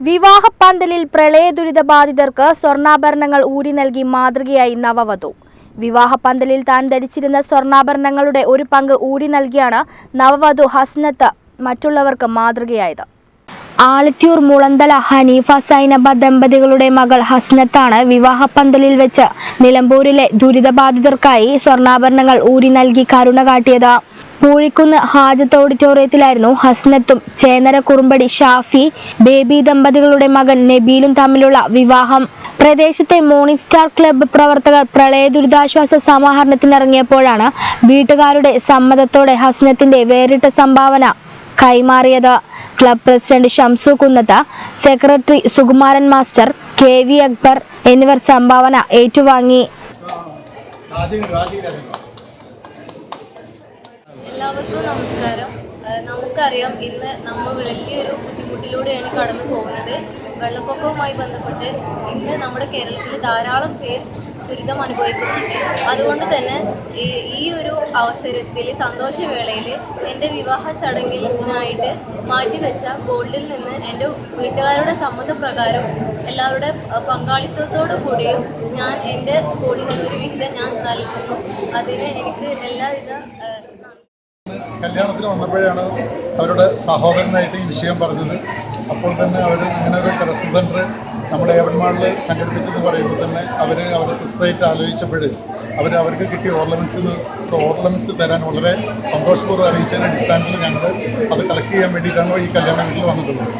വിവാഹപ്പന്തലിൽ പ്രളയ ദുരിത ബാധിതർക്ക് സ്വർണാഭരണങ്ങൾ ഊരി നൽകി മാതൃകയായി നവവധു. വിവാഹപ്പന്തലിൽ താൻ ധരിച്ചിരുന്ന സ്വർണാഭരണങ്ങളുടെ ഒരു പങ്ക് ഊരി നൽകിയാണ് നവവധു ഹസ്നത്ത് മറ്റുള്ളവർക്ക് മാതൃകയായത്. ആലത്തിയൂർ മുളന്തല ഹനീഫ സൈനബ ദമ്പതികളുടെ മകൾ ഹസ്നത്താണ് വിവാഹപ്പന്തലിൽ വെച്ച് നിലമ്പൂരിലെ ദുരിതബാധിതർക്കായി സ്വർണാഭരണങ്ങൾ ഊരി നൽകി കരുണ കാട്ടിയത്. പൂഴിക്കുന്ന് ഹാജത്ത് ഓഡിറ്റോറിയത്തിലായിരുന്നു ഹസ്നത്തും ചേനര കുറുമ്പടി ഷാഫി ബേബി ദമ്പതികളുടെ മകൻ നബീലും തമ്മിലുള്ള വിവാഹം. പ്രദേശത്തെ മോർണിംഗ് സ്റ്റാർ ക്ലബ്ബ് പ്രവർത്തകർ പ്രളയ ദുരിതാശ്വാസ സമാഹരണത്തിനിറങ്ങിയപ്പോഴാണ് വീട്ടുകാരുടെ സമ്മതത്തോടെ ഹസ്നത്തിന്റെ വേറിട്ട സംഭാവന കൈമാറിയത്. Club president Shamsu Kunnath secretary Sukumaran master K V Akbar എന്നിവർ സംഭാവന ഏറ്റുവാങ്ങി. എല്ലാവർക്കും നമസ്കാരം. നമുക്കറിയാം ഇന്ന് നമ്മൾ വലിയൊരു ബുദ്ധിമുട്ടിലൂടെയാണ് കടന്നു പോകുന്നത്. വെള്ളപ്പൊക്കവുമായി ബന്ധപ്പെട്ട് ഇന്ന് നമ്മുടെ കേരളത്തിൽ ധാരാളം പേർ ദുരിതം അനുഭവിക്കുന്നുണ്ട്. അതുകൊണ്ട് തന്നെ ഈ ഒരു അവസരത്തിൽ സന്തോഷവേളയിൽ എന്റെ വിവാഹ ചടങ്ങിനായിട്ട് മാറ്റിവെച്ച ഗോൾഡിൽ നിന്ന് എന്റെ വീട്ടുകാരുടെ സമ്മതപ്രകാരം എല്ലാവരുടെ പങ്കാളിത്തത്തോടു കൂടിയും ഞാൻ എന്റെ ഗോൾഡിൽ നിന്നൊരു വിഹിതം ഞാൻ നൽകുന്നു. അതിന് എനിക്ക് എല്ലാവിധ കല്യാണത്തിന് വന്നപ്പോഴാണ് അവരുടെ സഹോദരനായിട്ട് ഈ വിഷയം പറഞ്ഞത്. അപ്പോൾ തന്നെ അവർ ഇങ്ങനെ ഒരു കളക്ഷൻ സെന്റർ നമ്മുടെ ഏവന്മാളിൽ സംഘടിപ്പിച്ചെന്ന് പറയുമ്പോൾ തന്നെ അവർ അവരെ സിസ്റ്ററായിട്ട് ആലോചിച്ചപ്പോൾ അവർ അവർക്ക് കിട്ടിയ ഓർണമെന്റ്സിന് ഓർണമെന്റ്സ് തരാൻ വളരെ സന്തോഷപൂർവം അറിയിച്ചതിന്റെ അടിസ്ഥാനത്തിൽ ഞങ്ങൾ അത് കളക്ട് ചെയ്യാൻ വേണ്ടിയിട്ടാണ് ഈ കല്യാണ വീട്ടിൽ വന്നിട്ടുള്ളത്.